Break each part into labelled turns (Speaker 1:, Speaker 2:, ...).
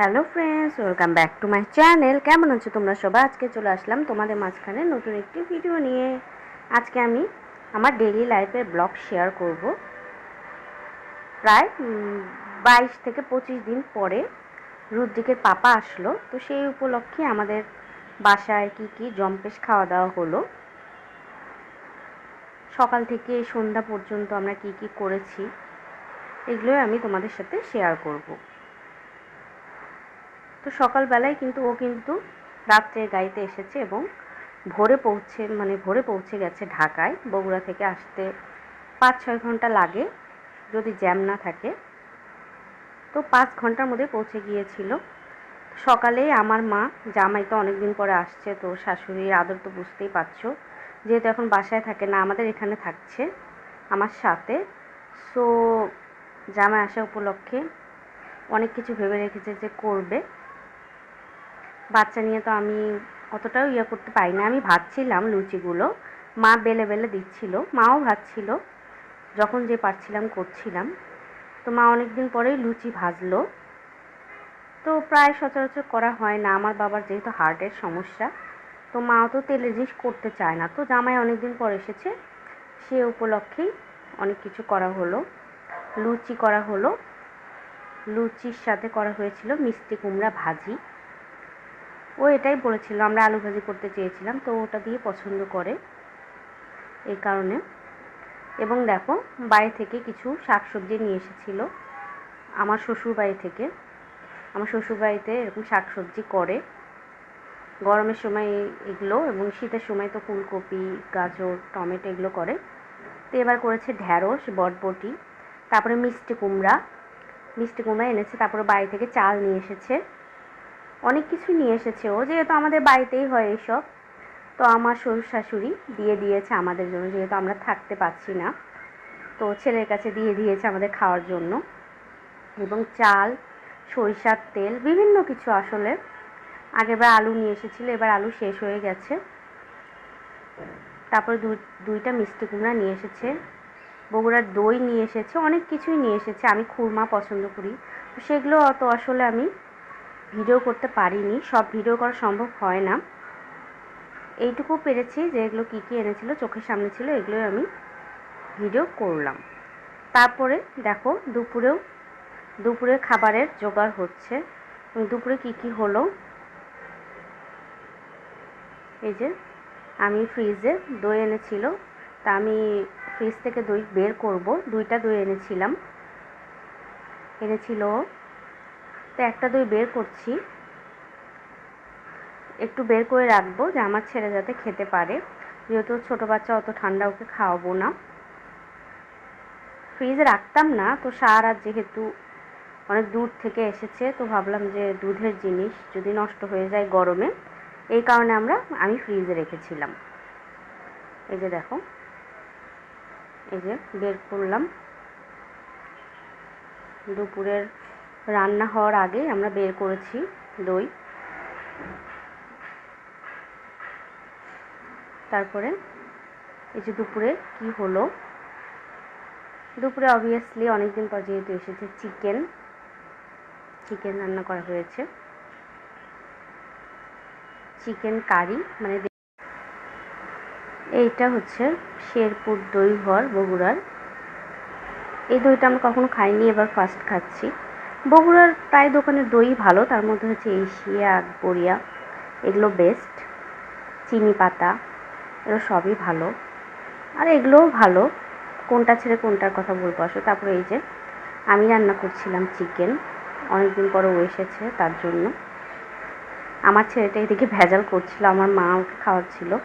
Speaker 1: Hello friends welcome back to my channel কেমন আছো তোমরা সবাই? আজকে চলে আসলাম তোমাদের মাঝখানে নতুন একটি ভিডিও নিয়ে। আজকে আমি আমার ডেইলি লাইফের ব্লগ শেয়ার করব। প্রায় বাইশ থেকে পঁচিশ দিন পরে রুদ্রিকের পাপা আসলো। তো সেই উপলক্ষে আমাদের বাসায় কি কি জম্পেশ খাওয়া দাওয়া হলো। সকাল থেকে সন্ধ্যা পর্যন্ত আমরা কি কি করেছি, এগুলোই আমি তোমাদের সাথে শেয়ার করব। তো সকালবেলায় কিন্তু ও কিন্তু রাত্রে গাড়িতে এসেছে এবং ভোরে পৌঁছে মানে ভোরে পৌঁছে গেছে ঢাকায়। বগুড়া থেকে আসতে পাঁচ ছয় ঘণ্টা লাগে, যদি জ্যাম না থাকে। তো পাঁচ ঘণ্টার মধ্যে পৌঁছে গিয়েছিল। সকালে আমার মা, জামাই তো অনেক দিন পরে আসছে, তো শাশুড়ির আদর তো বুঝতেই পারছ। যেহেতু এখন বাসায় থাকে না, আমাদের এখানে থাকছে আমার সাথে। সো, জামাই আসা উপলক্ষে অনেক কিছু ভেবে রেখেছে যে করবে। বাচ্চা নিয়ে তো আমি অতটাও ইয়ে করতে পারি না। আমি ভাবছিলাম লুচিগুলো, মা বেলে বেলে দিচ্ছিল, মাও ভাজছিল, যখন যে পারছিলাম করছিলাম। তো মা অনেক দিন পরেই লুচি ভাজলো। তো প্রায় সচরাচর করা হয় না, আমার বাবার যেহেতু হার্টের সমস্যা, তো মাও তো তেলের জিনিস করতে চায় না। তো জামাই অনেক দিন পর এসেছে, সে উপলক্ষেই অনেক কিছু করা হলো। লুচি করা হলো, লুচির সাথে করা হয়েছিল মিষ্টি কুমড়া ভাজি। ও এটাই বলেছিল, আমরা আলু ভাজি করতে চেয়েছিলাম, তো ওটা দিয়ে পছন্দ করে এই কারণে। এবং দেখো, বাড়ি থেকে কিছু শাকসবজি নিয়ে এসেছিল, আমার শ্বশুর বাড়ি থেকে। আমার শ্বশুর বাড়িতে এরকম শাকসবজি করে। গরমের সময় এগুলো এবং শীতের সময় তো ফুলকপি, গাজর, টমেটো এগুলো করে। তো এবার করেছে ঢ্যাঁড়স, বটবটি, তারপরে মিষ্টি কুমড়া। মিষ্টি কুমড়া এনেছে, তারপরে বাড়ি থেকে চাল নিয়ে এসেছে। অনেক কিছু নিয়ে এসেছে। ও যেহেতু আমাদের বাড়িতেই হয় এইসব তো আমার শ্বশুর শাশুড়ি দিয়ে দিয়েছে আমাদের জন্য, যেহেতু আমরা থাকতে পারছি না। তো ছেলের কাছে দিয়ে দিয়েছে আমাদের খাওয়ার জন্য। এবং চাল, সরিষার তেল, বিভিন্ন কিছু আসলে। আগেরবার আলু নিয়ে এসেছিল, এবার আলু শেষ হয়ে গেছে। তারপর দুই দুইটা মিষ্টি কুমড়া নিয়ে এসেছে। বগুড়ার দই নিয়ে এসেছে, অনেক কিছুই নিয়ে এসেছে। আমি খুরমা পছন্দ করি। সেগুলো অত আসলে আমি ভিডিও করতে পারিনি, সব ভিডিও করা সম্ভব হয় না। এইটুকু পেরেছি যে এগুলো কী কী এনেছিল, চোখের সামনে ছিল, এগুলোই আমি ভিডিও করলাম। তারপরে দেখো, দুপুরেও, দুপুরে খাবারের জোগাড় হচ্ছে। দুপুরে কি কি হলো? এই যে, আমি ফ্রিজে দই এনেছিল, তা আমি ফ্রিজ থেকে দই বের করব, দুইটা দই এনেছিলাম। এনেছিল তো একটা দই বের করছি। একটু বের করে রাখব যে আমার ছেলে যাতে খেতে পারে। যেহেতু ছোটো বাচ্চা অত ঠান্ডা ওকে খাওয়াবো না। ফ্রিজে রাখতাম না, তো সার আর যেহেতু অনেক দূর থেকে এসেছে, তো ভাবলাম যে দুধের জিনিস যদি নষ্ট হয়ে যায় গরমে, এই কারণে আমরা, আমি ফ্রিজে রেখেছিলাম। এই যে দেখো, এই যে বের করলাম। দুপুরের রান্না হওয়ার আগে আমরা বের করেছি দই। তারপরে এই যে দুপুরে কি হলো? দুপুরে অবভিয়াসলি অনেকদিন পর যেহেতু এসেছে চিকেন চিকেন রান্না করা হয়েছে। চিকেন কারি মানে এইটা হচ্ছে শেরপুর দই ঘর বগুড়ার। এই দইটা আমরা কখনো খাইনি, এবার ফার্স্ট খাচ্ছি। বগুড়ার প্রায় দোকানের দই ভালো, তার মধ্যে হচ্ছে এশিয়া আকবরিয়া এগুলো বেস্ট চিনি পাতা, এগুলো সবই ভালো। আর এগুলোও ভালো, কোনটা ছেড়ে কোনটার কথা বলব আসো তারপরে এই যে, আমি রান্না করছিলাম চিকেন অনেকদিন পরে ও এসেছে তার জন্য। আমার ছেলেটা এদিকে ভেজাল করছিল, আমার মা ওকে খাওয়াচ্ছিল।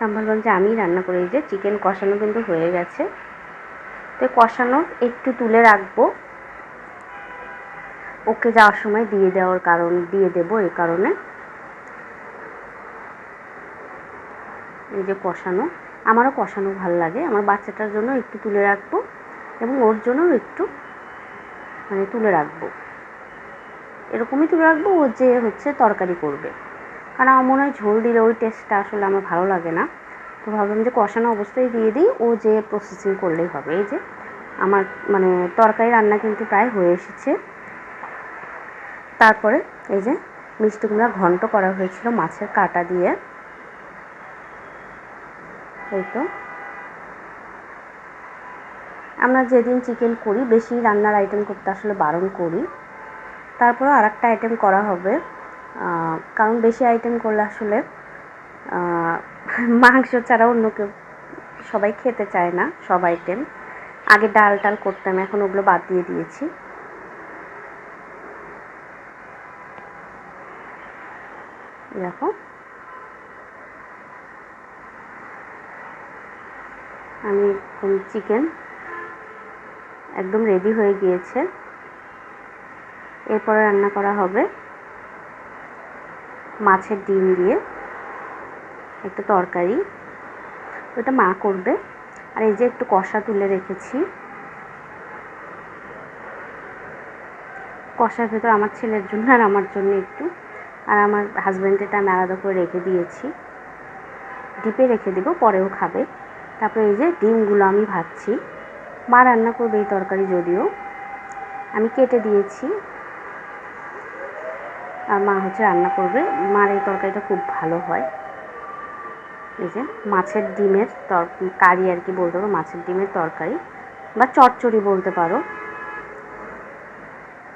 Speaker 1: আমি বললাম যে আমি রান্না করে। এই যে চিকেন কষানো কিন্তু হয়ে গেছে। তো কষানো একটু তুলে রাখব। ওকে যাওয়ার সময় দিয়ে দেওয়ার কারণ, দিয়ে দেব এই কারণে। এই যে কষানো, আমারও কষানো ভালো লাগে। আমার বাচ্চাটার জন্য একটু তুলে রাখব এবং ওর জন্যও একটু মানে তুলে রাখব। এরকমই তুলে রাখব, ও যে হচ্ছে তরকারি করবে। কারণ আমার মনে হয় ঝোল দিলে ওই টেস্টটা আসলে আমার ভালো লাগে না। তো ভাবলাম যে কষানো অবস্থায় দিয়ে দিই, ও যে প্রসেসিং করলেই হবে। এই যে আমার মানে তরকারি রান্না কিন্তু প্রায় হয়ে এসেছে। তারপরে এই যে মিষ্টি কুমড়া ঘন্ট করা হয়েছিল মাছের কাটা দিয়ে। এই তো। আমরা যেদিন চিকেন করি, বেশি রান্নার আইটেম করতে আসলে বারণ করি। তারপরে আর একটা আইটেম করা হবে। কারণ বেশি আইটেম করলে আসলে মাংস ছাড়া অন্য কেউ, সবাই খেতে চায় না সব আইটেম আগে ডাল টাল করতাম, এখন ওগুলো বাদ দিয়ে দিয়েছি। দেখো। আমি চিকেন একদম রেডি হয়ে গিয়েছে। এরপরে রান্না করা হবে মাছের ডিম দিয়ে একটা তরকারি। ওটা মা করবে। আর এই যে একটু কষা তুলে রেখেছি। কষার ভেতর আমার ছেলের জন্য আর আমার জন্য একটু আর আমার হাজব্যান্ডেরটা আমি আলাদা করে রেখে দিয়েছি। ডিপে রেখে দেবো পরেও খাবে। তারপরে এই যে ডিমগুলো আমি ভাজছি। মা রান্না করবে এই তরকারি যদিও। আমি কেটে দিয়েছি। আর মা হচ্ছে রান্না করবে। মার এই তরকারিটা খুব ভালো হয়। এই যে মাছের ডিমের তর, কারি আর কি বলতে পারো, মাছের ডিমের তরকারি। বা চচ্চড়ি বলতে পারো।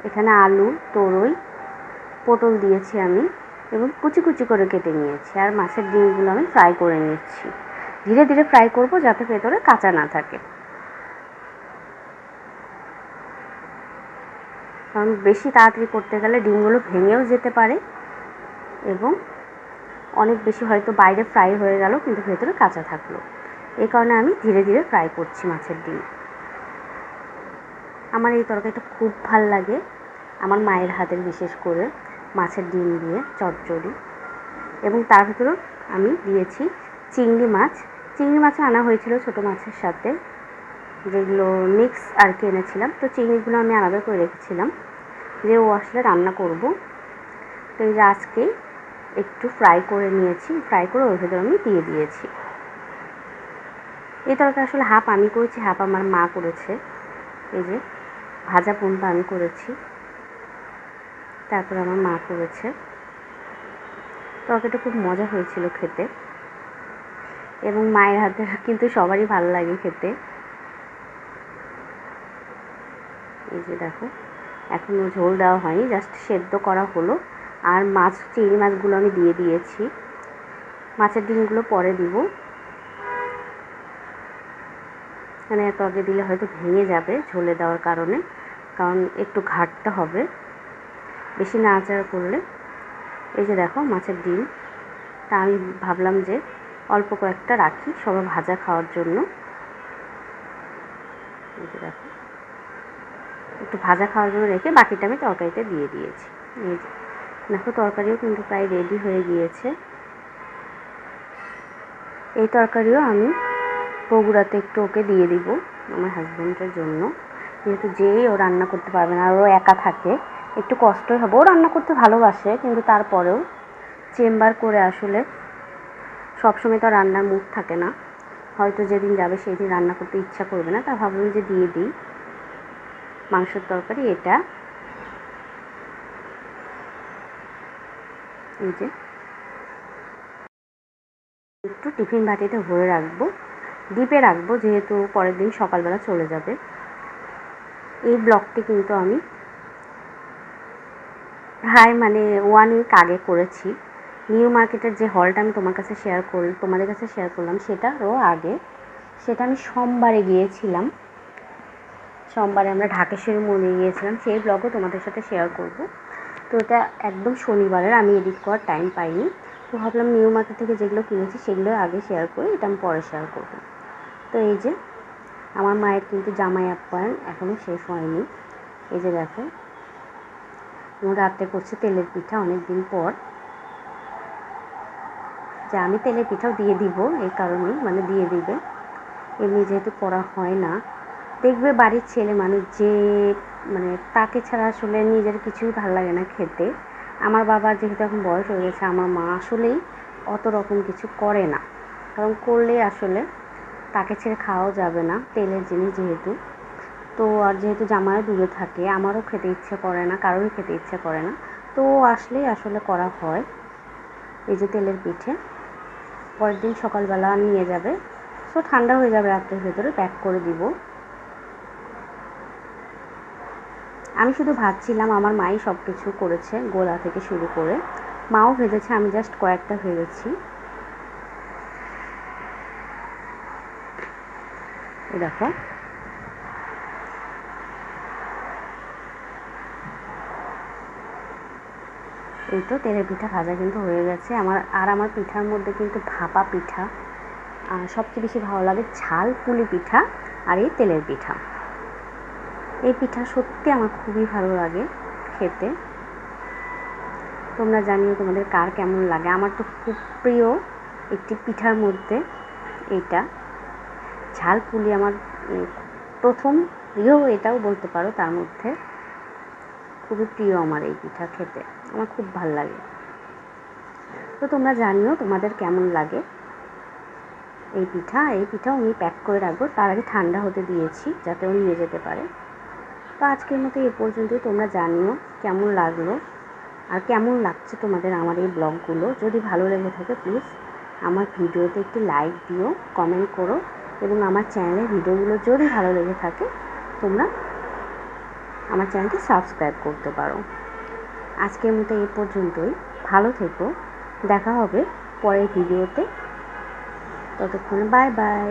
Speaker 1: এখানে আলু, তরই পটল দিয়েছি আমি এবং কুচি কুচি করে কেটে নিয়েছি। আর মাছের ডিমগুলো আমি ফ্রাই করে নিচ্ছি। ধীরে ধীরে ফ্রাই করব যাতে ভেতরে কাঁচা না থাকে। কারণ বেশি তাড়াতাড়ি করতে গেলে ডিমগুলো ভেঙেও যেতে পারে এবং অনেক বেশি হয়তো বাইরে ফ্রাই হয়ে গেল কিন্তু ভেতরে কাঁচা থাকল। এই কারণে আমি ধীরে ধীরে ফ্রাই করছি মাছের ডিম। আমার এই তরকারিটা খুব ভালো লাগে। আমার মায়ের হাতের বিশেষ করে। মাছের ডিম দিয়ে চচ্চড়ি এবং তার ভিতরেও আমি দিয়েছি চিংড়ি মাছ। চিংড়ি মাছ আনা হয়েছিল ছোটো মাছের সাথে, যেগুলো মিক্স আর কি এনেছিলাম। তো চিংড়িগুলো আমি আলাদা করে রেখেছিলাম, যে ও আসলে রান্না করব। তো এই যে আজকে একটু ফ্রাই করে নিয়েছি ফ্রাই করে ওর ভেতরে আমি দিয়ে দিয়েছি। এই তরকারি আসলে হাফ আমি করেছি, হাফ আমার মা করেছে। এই যে ভাজা পুনটা আমি করেছি। তারপর আমার মা করেছে। তরকারিটা খুব মজা হয়েছিল খেতে। এবং মায়ের হাতে কিন্তু সবারই ভালো লাগে খেতে। এই যে দেখো এখনও ঝোল দেওয়া হয়নি জাস্ট সেদ্ধ করা হলো। আর মাছ, চিংড়ি মাছগুলো আমি দিয়ে দিয়েছি। মাছের ডিমগুলো পরে দিব। মানে এত আগে দিলে হয়তো ভেঙে যাবে ঝোলে দেওয়ার কারণে, কারণ একটু ঘাটতে হবে। বেশি নাড়াচাড়া করলে, এই যে দেখো মাছের ডিম, তা আমি ভাবলাম যে অল্প কয়েকটা রাখি সবাই ভাজা খাওয়ার জন্য। এই যে দেখো, একটু ভাজা খাওয়ার জন্য রেখে বাকিটা আমি তরকারিতে দিয়ে দিয়েছি। এই যে, দেখো তরকারিও কিন্তু প্রায় রেডি হয়ে গিয়েছে। এই তরকারিও আমি বগুড়াতে একটু ওকে দিয়ে দিব, আমার হাজব্যান্ডের জন্য। যেহেতু যেই ও রান্না করতে পারবে না, আর ও একা থাকে একটু কষ্টই হবে। ও রান্না করতে ভালোবাসে, কিন্তু তারপরেও চেম্বার করে আসলে সবসময় তো রান্নার মুখ থাকে না। হয়তো যেদিন যাবে সেই দিন রান্না করতে ইচ্ছা করবে না। তা ভাবলাম যে দিয়ে দিই। মাংসের তরকারি এটা। এই যে। একটু টিফিন বাটিতে ভরে রাখব। ডিপে রাখব, যেহেতু পরের দিন সকালবেলা চলে যাবে। এই ব্লগটি কিন্তু আমি হাই মানে ওয়ান উইক আগে করেছি। নিউ মার্কেটের যে হলটা আমি তোমার কাছে শেয়ার কর, তোমাদের কাছে শেয়ার করলাম, সেটারও আগে। সেটা আমি সোমবারে গিয়েছিলাম। সোমবারে আমরা ঢাকেশ্বরী মন্দিরে গিয়েছিলাম, সেই ব্লগও তোমাদের সাথে শেয়ার করব। তো এটা একদম শনিবারের, আমি এডিট করার টাইম পাইনি। তো ভাবলাম নিউ মার্কেট থেকে যেগুলো কিনেছি সেগুলো আগে শেয়ার করি, এটা আমি পরে শেয়ার করব। তো এই যে, আমার মায়ের কিন্তু জামাই আপ্যায়ন এখনও শেষ হয়নি। এই যে দেখো রাত্রে করছে তেলের পিঠা অনেক দিন পর। যে আমি তেলের পিঠাও দিয়ে দিব, এই কারণেই মানে দিয়ে দিবে। এমনি যেহেতু করা হয় না। দেখবে বাড়ির ছেলে মানুষ যে মানে তাকে ছাড়া আসলে নিজের কিছুই ভালো লাগে না খেতে। আমার বাবার যেহেতু এখন বয়স হয়ে গেছে, আমার মা আসলেই অত রকম কিছু করে না। কারণ করলে আসলে তাকে ছেড়ে খাওয়াও যাবে না, তেলের জিনিস যেহেতু। তো আর যেহেতু জামাইও দূরে থাকে, আমারও খেতে ইচ্ছে করে না, কারোরই খেতে ইচ্ছে করে না। তো আসলেই আসলে করা হয় এই যে তেলের পিঠে। পরের দিন সকালবেলা নিয়ে যাবে। সো ঠান্ডা হয়ে যাবে রাত্রের ভেতরে, প্যাক করে দিব। আমি শুধু ভাবছিলাম, আমার মাই সব কিছু করেছে গোলা থেকে শুরু করে। মাও ভেজেছে, আমি জাস্ট কয়েকটা ভেজেছি। দেখো। এই তো তেলের পিঠা ভাজা কিন্তু হয়ে গেছে। আমার, আর আমার পিঠার মধ্যে কিন্তু ভাপা পিঠা, আর সবচেয়ে বেশি ভালো লাগে ঝাল পুলি পিঠা আর এই তেলের পিঠা। এই পিঠা সত্যি আমার খুবই ভালো লাগে খেতে। তোমরা জানিও তোমাদের কার কেমন লাগে। আমার তো খুব প্রিয় একটি পিঠার মধ্যে এইটা ঝাল পুলি আমার প্রথম প্রিয় এটাও বলতে পারো তার মধ্যে। খুবই প্রিয় আমার এই পিঠা খেতে। আমার খুব ভালো লাগে। তো তোমরা জানিও তোমাদের কেমন লাগে এই পিঠা? এই পিঠাও আমি প্যাক করে রাখব। তার আগে ঠান্ডা হতে দিয়েছি যাতে ও নিয়ে যেতে পারে। তো আজকের মতো এ পর্যন্তই। তোমরা জানিও কেমন লাগল আর কেমন লাগছে তোমাদের আমার এই ব্লগগুলো। যদি ভালো লেগে থাকে প্লিজ আমার ভিডিওতে একটি লাইক দিও কমেন্ট করো এবং আমার চ্যানেলের ভিডিওগুলো যদি ভালো লেগে থাকে, তোমরা আমার চ্যানেলটি সাবস্ক্রাইব করতে পারো। আজকের মতো এ পর্যন্তই। ভালো থেকো। দেখা হবে পরের ভিডিওতে। ততক্ষণ বাই বাই।